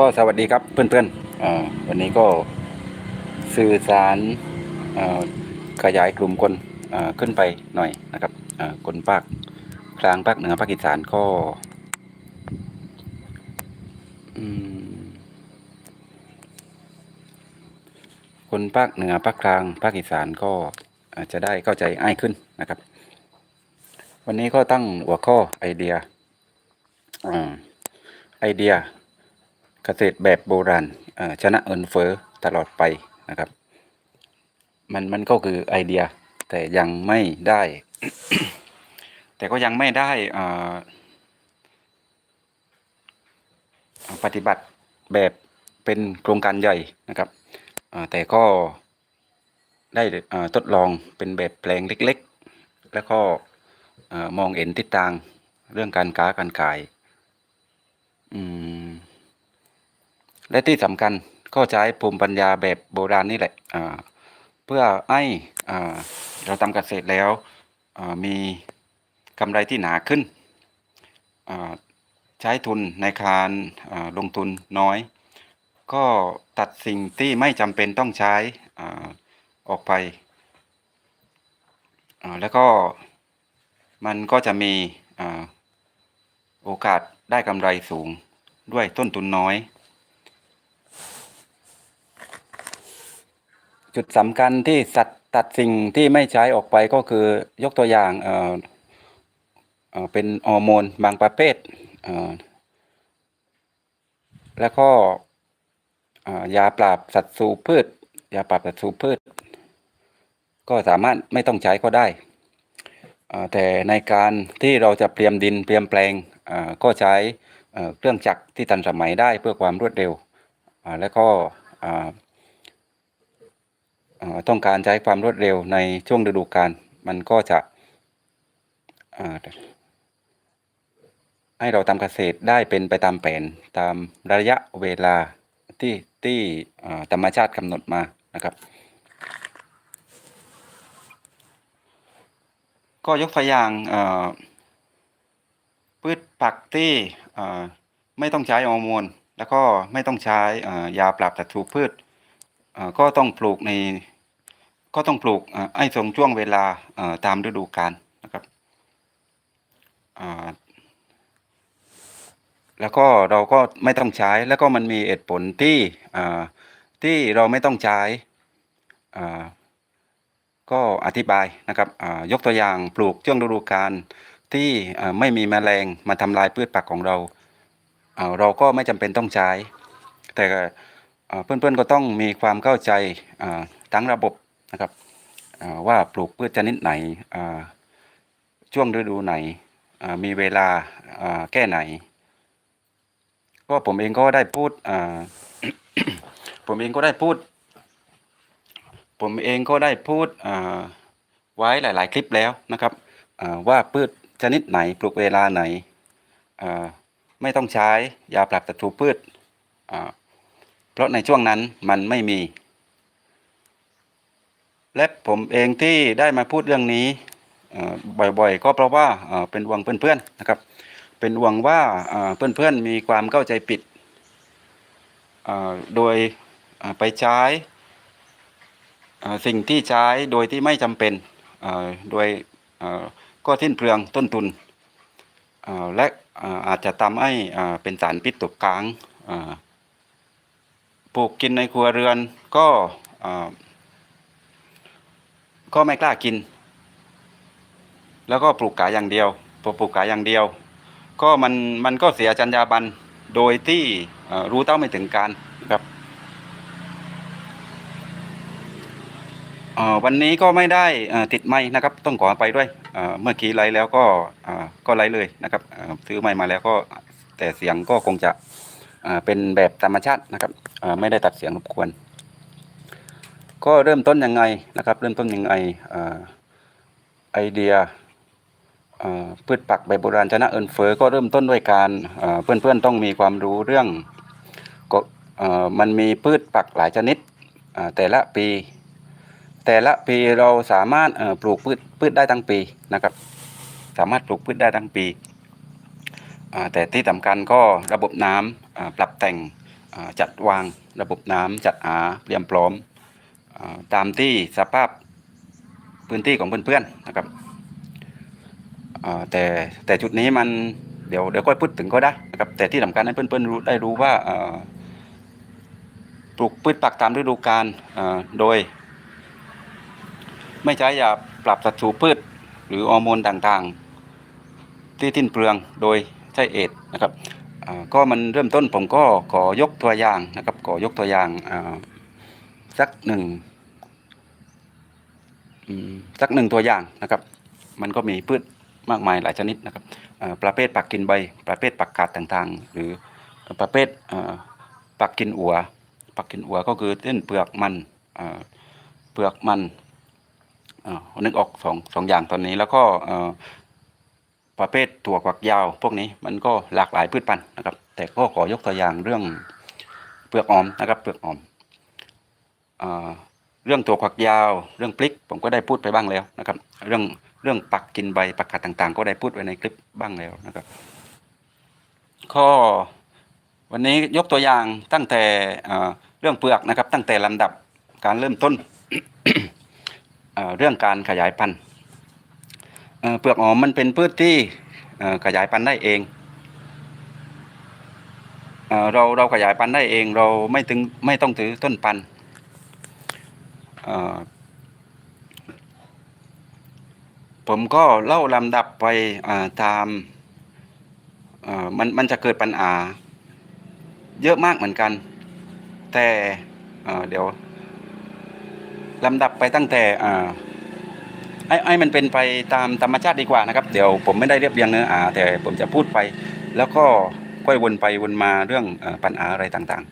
ก็สวัสดีครับเพื่อนๆอ่าวันนี้ก็สื่อสารขยายกลุ่มคนขึ้นไปหน่อยนะครับคนภาคกลางภาคเหนือภาคอีสานก็คนภาคเหนือภาคกลางภาคอีสานก็อาจจะได้เข้าใจง่ายขึ้นนะครับ วันนี้ก็ตั้งหัวข้อไอเดียอไอเดีย เกษตรแบบโบราณชนะเอินเฟอ้อตลอดไปนะครับ มันมันก็คือไอเดียแต่ยังไม่ได้ แต่ก็ยังไม่ได้ปฏิบัติแบบเป็นโครงการใหญ่นะครับแต่ก็ได้ทดลองเป็นแบบแปลงเล็ก ๆ แล้วก็มองเห็นทิศทางเรื่องการค้าการขาย อืม และที่สำคัญก็ใช้ภูมิปัญญาแบบโบราณนี่แหละเพื่อให้เราทำเกษตรแล้วมีกำไรที่หนาขึ้น ใช้ทุนในการลงทุนน้อย ก็ตัดสิ่งที่ไม่จำเป็นต้องใช้อออกไป แล้วก็มันก็จะมีอโอกาสได้กำไรสูงด้วยต้นทุนน้อย จุดสำคัญที่สัตว์ตัดสิ่งที่ไม่ใช้ออกไปก็คือยกตัวอย่างเอ่อเเป็นฮอร์โมนบางประเภทเแล้วก็ยาปราบศัตรูพืช ยาปราบศัตรูพืช ก็สามารถไม่ต้องใช้ก็ได้ แต่ในการที่เราจะเตรียมดินเตรียมแปลงก็ใช้เครื่องจักรที่ทันสมัยได้เพื่อความรวดเร็ว แล้วก็ ต้องการใช้ความรวดเร็วในช่วงฤดูกาลมันก็จะให้เราทำเกษตรได้เป็นไปตามแผนตามระยะเวลาที่ที่ธรรมชาติกำหนดมานะครับก็ยกตัวอย่างพืชผักที่ไม่ต้องใช้ฮอร์โมนแล้วก็ไม่ต้องใช้ยาปราบศัตรูพืชก็ต้องปลูกใน ก็ต้องปลูกเอ่อให้ทรงช่วงเวลาตามฤดูกาลนะครับแล้วก็เราก็ไม่ต้องใช้แล้วก็มันมีเหตุผลที่ที่เราไม่ต้องใช้ก็อธิบายนะครับยกตัวอย่างปลูกช่วงฤดูกาลที่ไม่มีแมลงมาทำลายพืชผักของเรา เราก็ไม่จำเป็นต้องใช้ แต่เพื่อนๆก็ต้องมีความเข้าใจทั้งระบบ นะครับว่าปลูกพืชชนิดไหนช่วงฤดูไหนมีเวลาแค่ไหน ก็ผมเองก็ได้พูดผมเองก็ได้พูด ผมเองก็ได้พูดไว้หลาย ๆ คลิปแล้วนะครับว่าพืชชนิดไหนปลูกเวลาไหนไม่ต้องใช้ยาปรับศัตรูพืชเพราะในช่วงนั้นมันไม่มี และผมเองที่ได้มาพูดเรื่องนี้บ่อยๆ ก็เพราะว่าเป็นห่วงเพื่อนๆนะครับ เป็นห่วงว่าเพื่อนๆมีความเข้าใจผิดโดยไปใช้สิ่งที่ใช้โดยที่ไม่จำเป็นโดยก็สิ้นเปลืองต้นทุนและอาจจะทำให้เป็นสารพิษตกค้างปลูกกินในครัวเรือนก็ ก็ไม่กล้ากิน แล้วก็ปลูกกายอย่างเดียวพอปลูกกายอย่างเดียว ก็มันมันก็เสียจรรยาบรรณโดยที่เอ่อรู้เต้าไม่ถึงการนะครับเอ่อวันนี้ก็ไม่ได้เอ่อติดไม้นะครับ ต้องขอไปด้วยเอ่อเมื่อกี้ไลฟ์แล้วก็เอ่อก็ไลฟ์เลยนะครับเอ่อซื้อไม้มาแล้วก็แต่เสียงก็คงจะเอ่อเป็นแบบธรรมชาตินะครับเอ่อไม่ได้ตัดเสียงรบกวน ก็เริ่มต้นยังไงนะครับ เริ่มต้นยังไงอไอเดียพืชผักใบโบราณชนะเอินเฟอก็เริ่มต้นด้วยการอ่าเพื่อนๆต้องมีความรู้เรื่องก็มันมีพืชผักหลายชนิดแต่ละปี แต่ละปีเราสามารถปลูกพืชพืชได้ทั้งปีนะครับ สามารถปลูกพืชได้ทั้งปีแต่ที่สำคัญก็ระบบน้ำปรับแต่งจัดวางระบบน้ำจัดหาเตรียมพร้อม ตามที่สภาพพื้นที่ของเพื่อนๆนะครับแต่แต่จุดนี้มันเดี๋ยวเดี๋ยวค่อยพูดถึงก็ได้นะครับแต่ที่สำคัญให้เพื่อนๆรู้ได้รู้ว่าปลูกพืชผักตามฤดูกาลโดย ไม่ใช้ยาปรับสัดส่วนพืช หรือฮอร์โมนต่างๆ ที่ทิ้นเปลืองโดยใช้เอดนะครับก็มันเริ่มต้นผมก็ขอยกตัวอย่างนะครับขอยกตัวอย่างอ สักหนึ่งสักหนึ่งตัวอย่างนะครับ มันก็มีพืชมากมายหลายชนิดนะครับประเภทปักกินใบ ประเภทปักกาดต่างๆ หรือประเภทอ่าปักกินอัว ปักกินอัวก็คือเส้นเปลือกมันเปลือกมันนึกออกสองสองอย่างตอนนี้แล้วก็ประเภทถั่วฝักยาว พวกนี้มันก็หลากหลายพืชพันธุ์นะครับ แต่ก็ขอยกตัวอย่างเรื่องเปลือกออมนะครับ เปลือกออม เรื่องถั่วฝักยาว เรื่องพริก ผมก็ได้พูดไปบ้างแล้วนะครับ เรื่องเรื่องปักกินใบปักกัดต่างๆ ก็ได้พูดไว้ในคลิปบ้างแล้วนะครับ ข้อวันนี้ยกตัวอย่างตั้งแต่เรื่องเปลือกนะครับ ตั้งแต่ลำดับการเริ่มต้นเรื่องการขยายพันธุ์เปลือกหอมมันเป็นพืชที่ขยายพันธุ์ได้เองเราเราขยายพันธุ์ได้เอง เราไม่ถึงไม่ต้องถือต้นพันธุ์ ผมก็เล่าลำดับไปตามมันมันจะเกิดปัญหา เยอะมากเหมือนกัน แต่เดี๋ยวลำดับไปตั้งแต่ไอ้ไอ้มันเป็นไปตามธรรมชาติดีกว่านะครับ เดี๋ยวผมไม่ได้เรียบเรียงเนื้อหาแต่ผมจะพูดไป แล้วก็ค่อยวนไปวนมาเรื่องปัญหาอะไรต่าง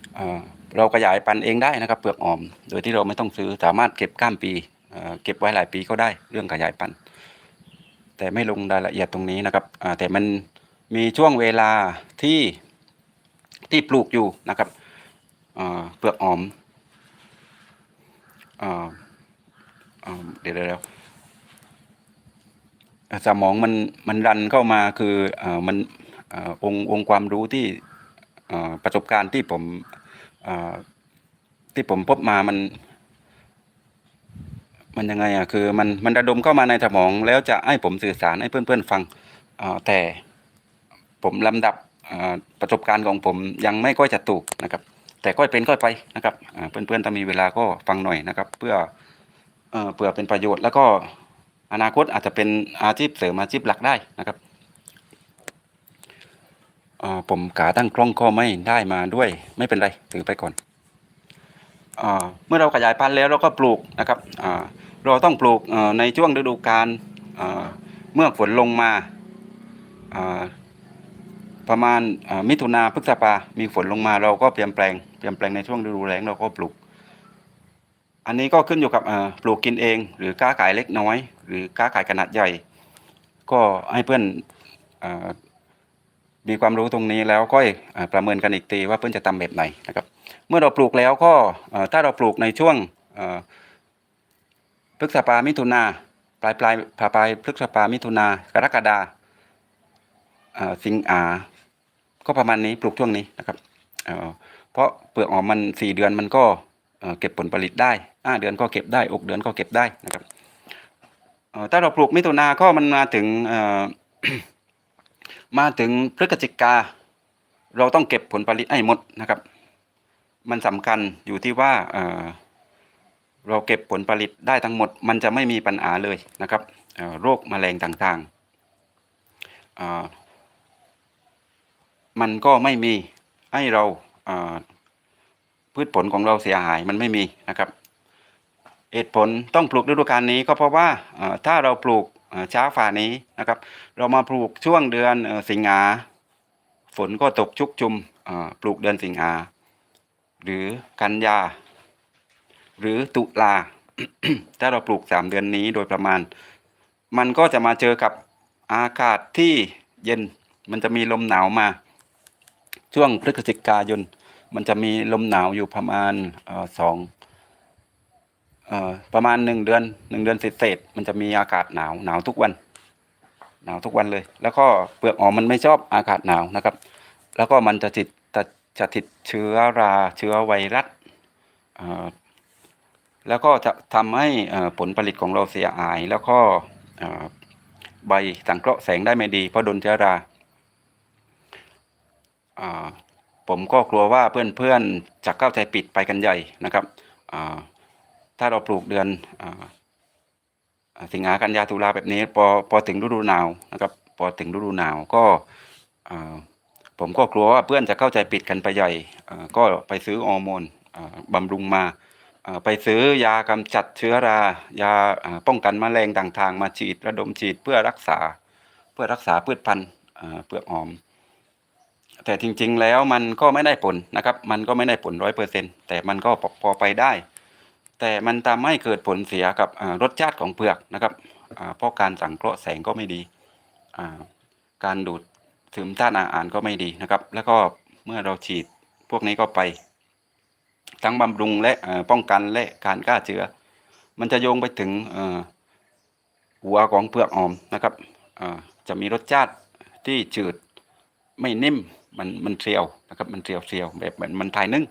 ๆ เราขยายพันธุ์เองได้นะครับเปลือกอ่อม โดยที่เราไม่ต้องซื้อสามารถเก็บก้ามปีเก็บไว้หลายปีก็ได้เรื่องขยายพันธุ์แต่ไม่ลงรายละเอียดตรงนี้นะครับแต่มันมีช่วงเวลาที่ที่ปลูกอยู่นะครับเปลือกอ่อมเดี๋ยวเดี๋ยวสมองมันมันรันเข้ามาคืออมันอองค์องความรู้ที่ประสบการณ์ที่ผม ที่ผมพบมามัน มันยังไงอะคือมันมันระดมเข้ามาในสมอง แล้วจะให้ผมสื่อสารให้เพื่อนๆฟังอ่าแต่ผมลำดับประสบการณ์ของผมยังไม่ค่อยจะถูกนะครับ แต่ก็เป็นก็ไปนะครับเพื่อนๆถ้ามีเวลาก็ฟังหน่อยนะครับ เพื่อเอ่อเพื่อเป็นประโยชน์แล้วก็อนาคตอาจจะเป็นอาชีพเสริมอาชีพหลักได้นะครับ ผมกาตั้งกล้องก็ไม่ได้มาด้วยไม่เป็นไรถือไปก่อนเอ่อเมื่อเราขยายพันธุ์แล้วเราก็ปลูกนะครับเราต้องปลูกในช่วงฤดูกาลเมื่อฝนลงมาประมาณมิถุนาพฤษภามีฝนลงมาเราก็เปลี่ยนแปลงเปลี่ยนแปลงในช่วงฤดูแล้งเราก็ปลูก อันนี้ก็ขึ้นอยู่กับปลูกกินเอง หรือค้าขายเล็กน้อย หรือค้าขายขนาดใหญ่ ก็ให้เพื่อน มีความรู้ตรงนี้แล้วก็อ่าประเมินกันอีกทีว่าเพื่อนจะทำแบบไหนนะครับ เมื่อเราปลูกแล้วก็ถ้าเราปลูกในช่วงพฤษภามิถุนาปลายปลายปลายปลายพฤษภามิถุนากรกฎาสิงหาก็ประมาณนี้ปลูกช่วงนี้นะครับเเพราะเปลือกหอมมันสี่เดือนมันก็เก็บผลผลิตได้ห้าเดือนก็เก็บได้อกเดือนก็เก็บได้นะครับถ้าเราปลูกมิถุนาก็มันมาถึง มาถึงพฤศจิกา เราต้องเก็บผลผลิตให้หมดนะครับ มันสำคัญอยู่ที่ว่าเเราเก็บผลผลิตได้ทั้งหมด มันจะไม่มีปัญหาเลยนะครับโรคแมลงต่างๆ มันก็ไม่มีให้เราพืชผลของเราเสียหายมันไม่มีนะครับเหตุผลต้องปลูกฤดูกาลนี้ก็เพราะว่าถ้าเราปลูก อ่าช้าฝ่านี้นะครับ เรามาปลูกช่วงเดือนสิงหาฝนก็ตกชุกชุมปลูกเดือนสิงหาหรือกันยา หรือตุลาถ้าเราปลูกสามเดือนนี้โดยประมาณ มันก็จะมาเจอกับอากาศที่เย็นมันจะมีลมหนาวมา ช่วงพฤศจิกายนมันจะมีลมหนาวอยู่ประมาณสอง ประมาณหนึ่งเดือนหนึ่งเดือนเศษๆมันจะมีอากาศหนาวหนาวทุกวัน หนาวทุกวันเลย แล้วก็เปลือกหอมมันไม่ชอบอากาศหนาวนะครับ แล้วก็มันจะติดจะจะติดเชื้อราเชื้อไวรัสแล้วก็จะทำให้ผลผลิตของเราเสียหาย แล้วก็ใบสังเคราะห์แสงได้ไม่ดีเพราะโดนเชื้อราผมก็กลัวว่าเพื่อนๆจะเข้าใจผิดไปกันใหญ่นะครับ ถ้าเราปลูกเดือนอสิงหากันยาตุลาแบบนี้พอพอถึงฤดูหนาวนะครับพอถึงฤดูหนาวก็ผมก็กลัวว่าเพื่อนจะเข้าใจผิดกันไปใหญ่ก็ไปซื้อฮอร์โมนบำรุงมาไปซื้อยากำจัดเชื้อรา ยาป้องกันแมลงต่างๆ มาฉีดระดมฉีดเพื่อรักษาเพื่อรักษาพืชพันธุ์เปลือกหอม แต่จริงๆแล้วมันก็ไม่ได้ผลนะครับ มันก็ไม่ได้ผลร้อยเปอร์เซ็นแต่มันก็พอไปได้ แต่มันทำให้เกิดผลเสียกับรสชาติของเปลือกนะครับเพราะการสังเคราะห์แสงก็ไม่ดี การดูดซึมธาตุอาหารก็ไม่ดีนะครับ แล้วก็เมื่อเราฉีดพวกนี้ก็ไป ทั้งบำรุงและป้องกันและการฆ่าเชื้อ มันจะโยงไปถึงหัวของเปลือกหอมนะครับจะมีรสชาติที่จืดไม่นิ่มมันมันเสียวนะครับมันเสียวเสียวแบบเหมือนมันถ่ายนึ่ง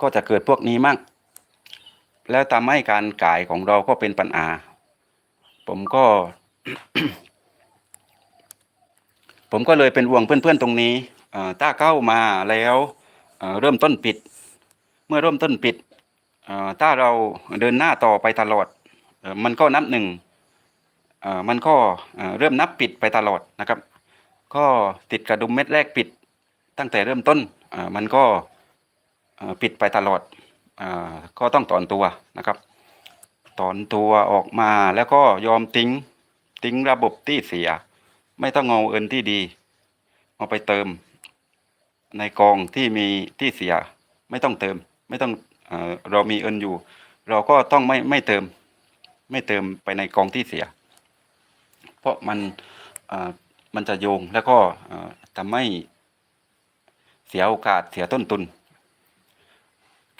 ก็จะเกิดพวกนี้มั่ง แล้วทำให้การกายของเราก็เป็นปัญหา ผมก็ ผมก็เลยเป็นห่วงเพื่อนๆตรงนี้ถ้าเข้ามาแล้วเเริ่มต้นปิด เมื่อเริ่มต้นปิดถ้าเราเดินหน้าต่อไปตลอดอมันก็นับหนึ่งมันก็เริ่มนับปิดไปตลอดนะครับ ก็ติดกระดุมเม็ดแรกปิด ตั้งแต่เริ่มต้นมันก็ปิดไปตลอด ก็ต้องถอนตัวนะครับถอนตัวออกมาแล้วก็ยอมทิ้งทิ้งระบบที่เสีย ไม่ต้องเอาเอินที่ดี เอาไปเติม ในกองที่มีที่เสีย ไม่ต้องเติม ไม่ต้องเอเรามีเอินอยู่ เราก็ต้องไม่ไม่เติม ไม่เติมไปในกองที่เสีย เพราะมันมันจะโยงแล้วก็เอ่อทำให้เสียโอกาสเสียต้นทุน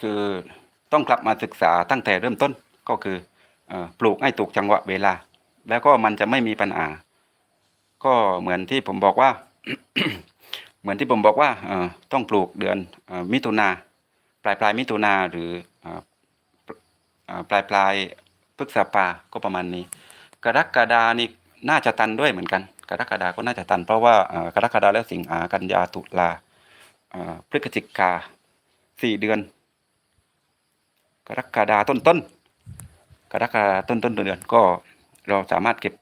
คือต้องกลับมาศึกษาตั้งแต่เริ่มต้นก็คือปลูกให้ถูกจังหวะเวลา แล้วก็มันจะไม่มีปัญหา ก็เหมือนที่ผมบอกว่า เหมือนที่ผมบอกว่าต้องปลูกเดือนมิถุนาปลายปลายมิถุนาหรือปลายปลายพฤษภาก็ประมาณนี้ กรกฎานี่น่าจะตันด้วยเหมือนกัน กรกฎาก็น่าจะตัน เพราะว่ากรกฎาแล้วสิงหากันยาตุลาพฤศจิกาสี่เดือน กรกฎาต้นต้นกรกฎาต้นต้นเดือนก็เราสามารถเก็บ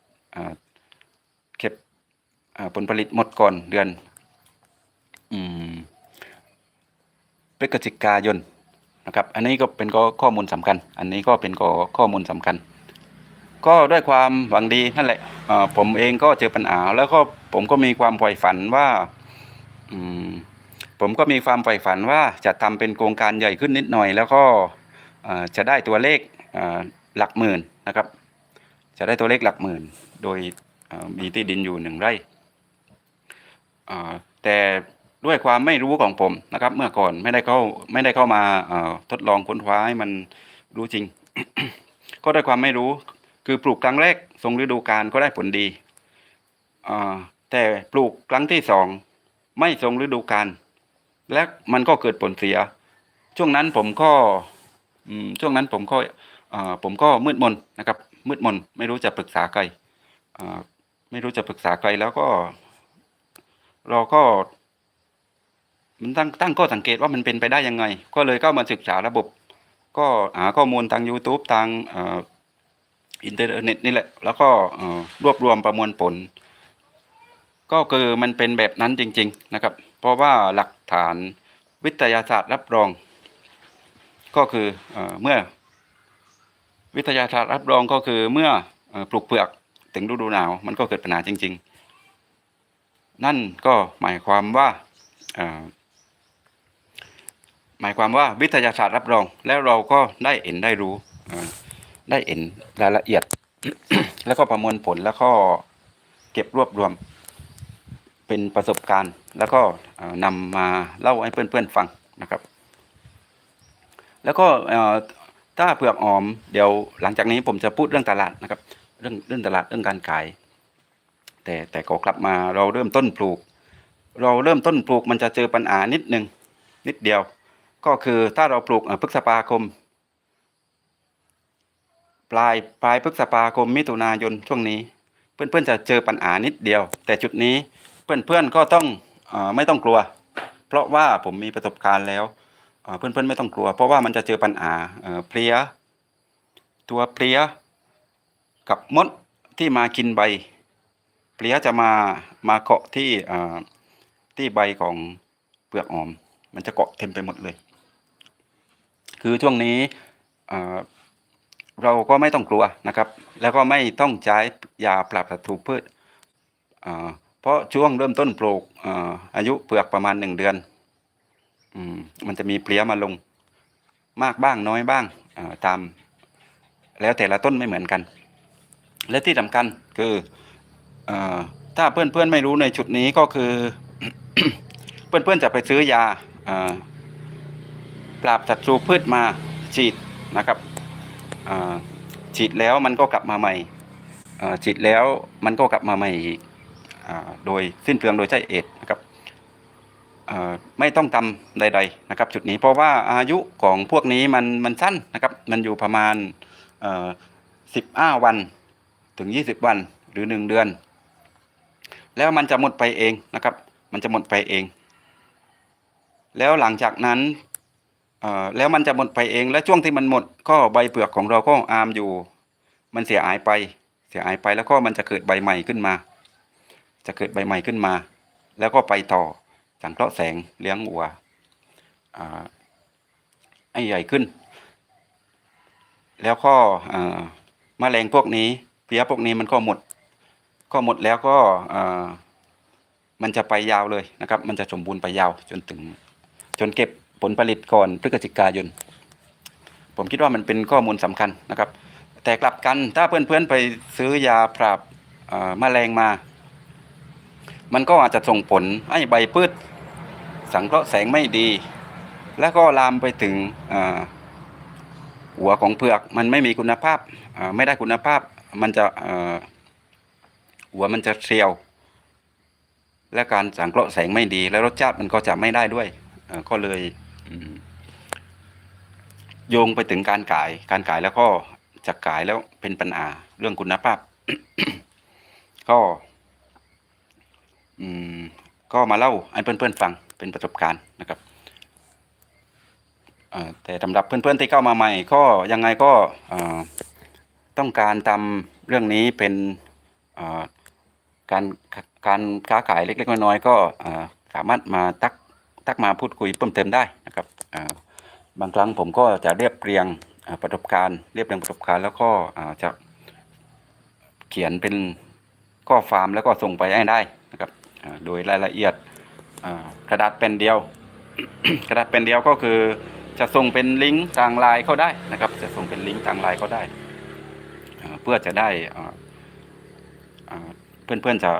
เก็บผลผลิตหมดก่อนเดือนอพฤศจิกายนนะครับ อันนี้ก็เป็นก็ข้อมูลสำคัญ อันนี้ก็เป็นก็ข้อมูลสำคัญ ก็ด้วยความหวังดีนั่นแหละผมเองก็เจอปัญหา แล้วก็ผมก็มีความใฝ่ฝันว่าอืมผมก็มีความใฝ่ฝันว่าจะทำเป็นโครงการใหญ่ขึ้นนิดหน่อย แล้วก็ จะได้ตัวเลขหลักหมื่นนะครับ จะได้ตัวเลขหลักหมื่น โดยมีที่ดินอยู่หนึ่งไร่แต่ด้วยความไม่รู้ของผมนะครับ เมื่อก่อนไม่ได้เข้าไม่ได้เข้ามาทดลองค้นคว้าให้มันรู้จริง ก็ด้วยความไม่รู้คือปลูกครั้งแรกทรงฤดูกาลก็ได้ผลดีแต่ปลูกครั้งที่สองไม่ทรงฤดูกาลและมันก็เกิดผลเสีย ช่วงนั้นผมก็ ช่วงนั้นผมก็ผมก็มืดมนนะครับ มืดมน ไม่รู้จะปรึกษาใครไม่รู้จะปรึกษาใครแล้วก็ เราก็ มันตั้งตั้งข้อสังเกตว่ามันเป็นไปได้ยังไง ก็เลยเข้ามาศึกษาระบบ ก็หาข้อมูลทาง YouTube ทางอินเทอร์เน็ตนี่แหละ แล้วก็รวบรวมประมวลผล ก็คือมันเป็นแบบนั้นจริง ๆ นะครับ เพราะว่าหลักฐานวิทยาศาสตร์รับรอง ก็คือเมื่อวิทยาศาสตร์รับรองก็คือเมื่อปลูกเปลือกถึงฤดูหนาวมันก็เกิดปัญหาจริง ๆ นั่นก็หมายความว่าหมายความว่าวิทยาศาสตร์รับรอง แล้วเราก็ได้เห็นได้รู้ได้เห็นรายละเอียด แล้วก็ประมวลผลแล้วก็เก็บรวบรวมเป็นประสบการณ์ แล้วก็นำมาเล่าให้เพื่อนๆฟังนะครับ แล้วก็ถ้าเปลือกหอมเดี๋ยวหลังจากนี้ผมจะพูดเรื่องตลาดนะครับ เรื่องเรื่องตลาดเรื่องการขาย แต่แต่ก็กลับมาเราเริ่มต้นปลูก เราเริ่มต้นปลูกมันจะเจอปัญหานิดหนึ่งนิดเดียว ก็คือถ้าเราปลูกพฤษภาคม ปลายปลายพฤษภาคมมิถุนายนช่วงนี้ เพื่อนๆจะเจอปัญหานิดเดียว แต่จุดนี้เพื่อนๆก็ต้องอไม่ต้องกลัว เพราะว่าผมมีประสบการณ์แล้ว เอ่อเพื่อนๆไม่ต้องกลัว เพราะว่ามันจะเจอปัญหาเอ่อเพลียตัวเพลียกับมดที่มากินใบ เพลี้ยจะมามาเกาะที่อ่อที่ใบของเปลือกหอม มันจะเกาะเต็มไปหมดเลย คือช่วงนี้เอ่อเราก็ไม่ต้องกลัวนะครับ แล้วก็ไม่ต้องใช้ยาปราบศัตรูพืชเอ่อเพราะช่วงเริ่มต้นปลูกอ่ออายุเปลือกประมาณหนึ่งเดือน อืมมันจะมีเพลี้ยมาลง มากบ้างน้อยบ้างตาม แล้วแต่ละต้นไม่เหมือนกัน และที่สำคัญคืออถ้าเพื่อนๆไม่รู้ในจุดนี้ก็คือ เพื่อนๆจะไปซื้อยาอปราบศัตรูพืชมาฉีดนะครับฉีดแล้วมันก็กลับมาใหม่ฉีดแล้วมันก็กลับมาใหม่อีกโดยสิ้นเปลืองโดยใช้เอ็ดนะครับ ไม่ต้องทำใด ๆนะครับ จุดนี้เพราะว่าอายุของพวกนี้มันมันสั้นนะครับ มันอยู่ประมาณสิบห้าวันถึงยี่สิบวันหรือหนึ่งเดือน แล้วมันจะหมดไปเองนะครับ มันจะหมดไปเอง แล้วหลังจากนั้นแล้วมันจะหมดไปเอง และช่วงที่มันหมดก็ใบเปลือกของเราก็อามอยู่ มันเสียหายไป เสียหายไปแล้วก็มันจะเกิดใบใหม่ขึ้นมา จะเกิดใบใหม่ขึ้นมา แล้วก็ไปต่อ สังเคราะห์แสงเลี้ยงวัวอ่าให้ใหญ่ขึ้น แล้วก็เอ่อแมลงพวกนี้เพลี้ยพวกนี้มันก็หมด ก็หมดแล้วก็อ่อมันจะไปยาวเลยนะครับ มันจะสมบูรณ์ไปยาวจนถึง จนเก็บผลผลิตก่อนพฤศจิกายน ผมคิดว่ามันเป็นข้อมูลสำคัญนะครับ แต่กลับกันถ้าเพื่อนๆไปซื้อยาปราบแมลงมา มันก็อาจจะส่งผลให้ใบพืช สังเคราะห์แสงไม่ดี แล้วก็ลามไปถึงหัวของเผือกมันไม่มีคุณภาพไม่ได้คุณภาพมันจะหัวมันจะเรียว และการสังเคราะห์แสงไม่ดี และรสชาติมันก็จะไม่ได้ด้วยก็เลยโยงไปถึงการขาย การขายแล้วก็จะขายแล้วเป็นปัญหาเรื่องคุณภาพ ก็อืม ก็มาเล่าให้เพื่อนๆฟังเป็นประสบการณ์นะครับแต่สำหรับเพื่อนๆที่เข้ามาใหม่ ก็ยังไงก็ต้องการทำเรื่องนี้เป็นการการค้าขายเล็กๆน้อยๆก็สามารถมาทักทักมาพูดคุยเพิ่มเติมได้นะครับบางครั้งผมก็จะเรียบเรียงประสบการณ์เรียบเรียงประสบการณ์ แล้วก็จะเขียนเป็นข้อความแล้วก็ส่งไปให้ได้นะครับ โดยรายละเอียดกระดาษเป็นเดียว กระดาษเป็นเดียวก็คือจะส่งเป็นลิงก์ทางไลน์เขาได้นะครับ จะส่งเป็นลิงก์ทางไลน์เขาได้ เพื่อจะได้เพื่อนๆจะ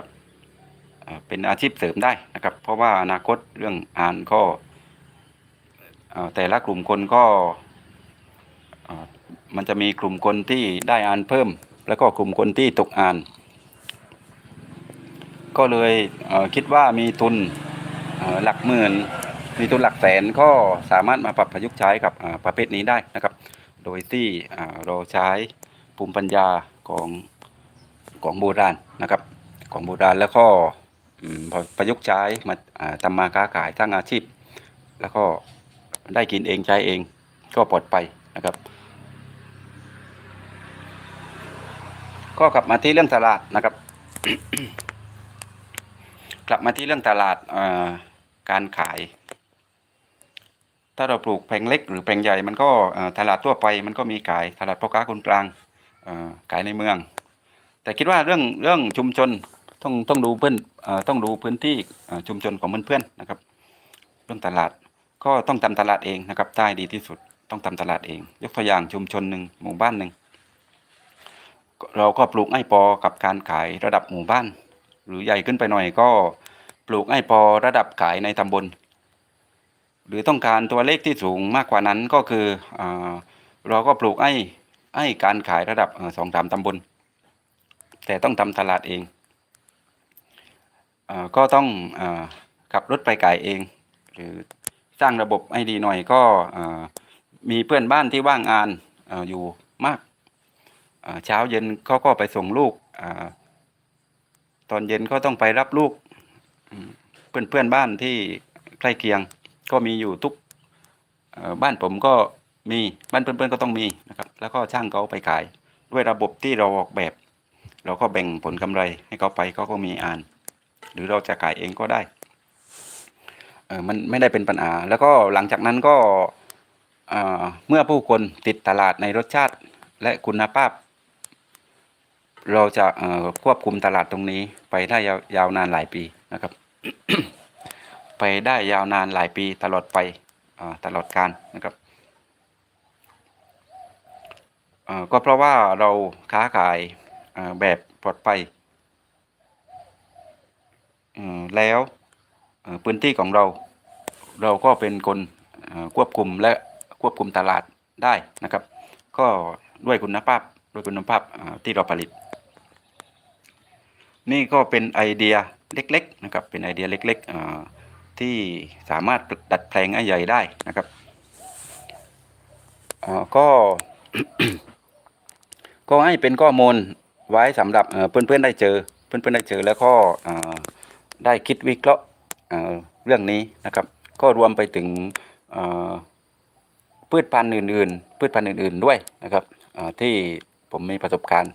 เป็นอาชีพเสริมได้นะครับ เพราะว่าอนาคตเรื่องอ่านก็แต่ละกลุ่มคนก็มันจะมีกลุ่มคนที่ได้อ่านเพิ่ม แล้วก็กลุ่มคนที่ตกอ่าน ก็เลยเคิดว่ามีทุนหลักหมื่น มีทุนหลักแสนก็สามารถมาปรับประยุกต์ใช้กับประเภทนี้ได้นะครับ โดยที่เราใช้ภูมิปัญญาของของโบราณนะครับ ของโบราณแล้วก็อืมพอประยุกต์ใช้มาอ่าทำมาค้าขายสร้างอาชีพ แล้วก็ได้กินเองใช้เองก็ปลอดภัยนะครับ ก็กลับมาที่เรื่องตลาดนะครับ กลับมาที่เรื่องตลาดการขาย ถ้าเราปลูกแปลงเล็กหรือแปลงใหญ่มันก็ตลาดทั่วไปมันก็มีขายตลาดพ่อค้าคนกลางเอ่อขายในเมือง แต่คิดว่าเรื่องเรื่องชุมชนต้องต้องดูเพื่อนต้องดูพื้นที่ชุมชนของเพื่อนๆนะครับ เรื่องตลาดก็ต้องทำตลาดเองนะครับได้ดีที่สุดต้องทำตลาดเอง ยกตัวอย่างชุมชนหนึ่งหมู่บ้านหนึ่งเราก็ปลูกไอ้ปอกับการขายระดับหมู่บ้าน หรือใหญ่ขึ้นไปหน่อยก็ปลูกไอ้ปอระดับขายในตำบล หรือต้องการตัวเลขที่สูงมากกว่านั้นก็คือเอเราก็ปลูกไอ้ไอ้การขายระดับสองสามตำบล แต่ต้องทำตลาดเองอก็ต้องอขับรถไปขายเอง หรือสร้างระบบให้ดีหน่อยก็มีเพื่อนบ้านที่ว่างงานออยู่มากเช้าเย็นเขาก็ไปส่งลูก ตอนเย็นก็ต้องไปรับลูกเพื่อนเพื่อนบ้านที่ใกล้เคียง ก็มีอยู่ทุกบ้านผมก็มีบ้านเพื่อนๆก็ต้องมีนะครับ แล้วก็ช่างเขาไปขาย ด้วยระบบที่เราออกแบบ เราก็แบ่งผลกำไรให้เขาไปเขาก็มีอ่าน หรือเราจะขายเองก็ได้เออมันไม่ได้เป็นปัญหา แล้วก็หลังจากนั้นก็เเมื่อผู้คนติดตลาดในรสชาติและคุณภาพ เราจะควบคุมตลาดตรงนี้ไปได้ยาวยาวนานหลายปีนะครับ ไปได้ยาวนานหลายปีตลอดไปตลอดการนะครับก็เพราะว่าเราค้าขายแบบปลอดภัยแล้วพื้นที่ของเรา เราก็เป็นคนควบคุมและควบคุมตลาดได้นะครับ ก็ด้วยคุณภาพด้วยคุณภาพที่เราผลิต นี่ก็เป็นไอเดียเล็กๆนะครับเป็นไอเดียเล็กๆที่สามารถดัดแปลงให้ใหญ่ได้นะครับก็ก็ให้เป็นข้อมูลไว้สำหรับเพื่อนๆได้เจอ เพื่อนๆได้เจอแล้วก็ได้คิดวิเคราะห์เรื่องนี้นะครับ ก็รวมไปถึงพืชพันธุ์อื่นๆ พืชพันธุ์อื่น ๆด้วยนะครับที่ผมมีประสบการณ์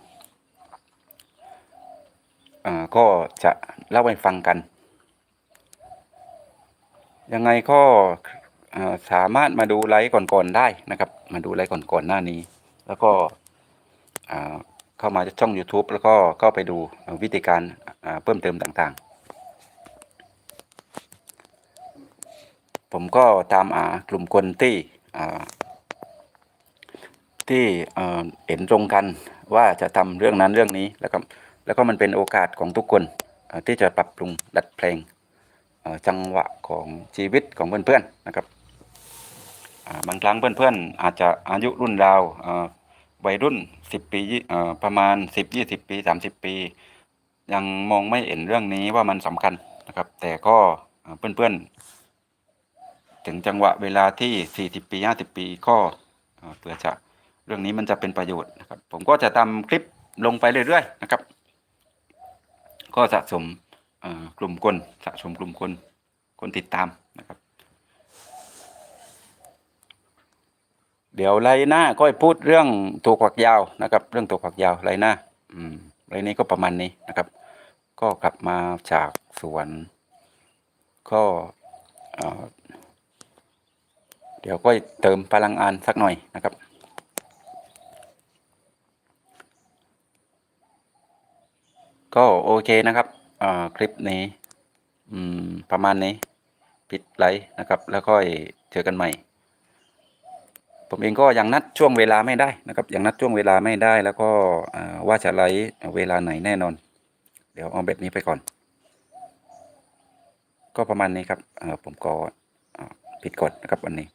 ก็จะเล่าให้ฟังกัน ยังไงก็สามารถมาดูไลฟ์ก่อนๆได้นะครับ มาดูไลฟ์ก่อนๆหน้านี้ แล้วก็เข้ามาช่อง YouTube แล้วก็ก็ไปดูวิธีการเพิ่มเติมต่างๆ ผมก็ตามหากลุ่มคนที่ที่เห็นตรงกันว่าจะทำเรื่องนั้นเรื่องนี้แล้วก็ แล้วก็มันเป็นโอกาสของทุกคนที่จะปรับปรุงดัดแปลงจังหวะของชีวิตของเพื่อนๆนะครับบางครั้งเพื่อนๆอาจจะอายุรุ่นราววัยรุ่น 10 ปีประมาณ 10 20 ปี 30 ปี ยังมองไม่เห็นเรื่องนี้ว่ามันสำคัญนะครับ แต่ก็เอ่อเพื่อนๆ ถึงจังหวะเวลาที่ 40 ปี 50 ปีก็เอ่อเพื่อจะเรื่องนี้มันจะเป็นประโยชน์นะครับ ผมก็จะทำคลิปลงไปเรื่อยๆนะครับ ก็สะสมเอ่อกลุ่มคนสะสมกลุ่มคนคนติดตามนะครับ เดี๋ยวไลน์หน้าก็พูดเรื่องตัวขวักยาวนะครับ เรื่องตัวขวักยาวไลน์หน้าอืมไลน์นี้ก็ประมาณนี้นะครับ ก็กลับมาจากสวน ก็เอ่อเดี๋ยวก็เติมพลังงานสักหน่อยนะครับ ก็โอเคนะครับอ่อคลิปนี้ประมาณนี้ ปิดไลฟ์นะครับ แล้วก็เจอกันใหม่ ผมเองก็ยังนัดช่วงเวลาไม่ได้นะครับ ยังนัดช่วงเวลาไม่ได้แล้วก็ว่าจะไลฟ์เวลาไหนแน่นอน เดี๋ยวเอาแบบนี้ไปก่อน ก็ประมาณนี้ครับเอ่อผมก็เอ่อปิดก่อนนะครับวันนี้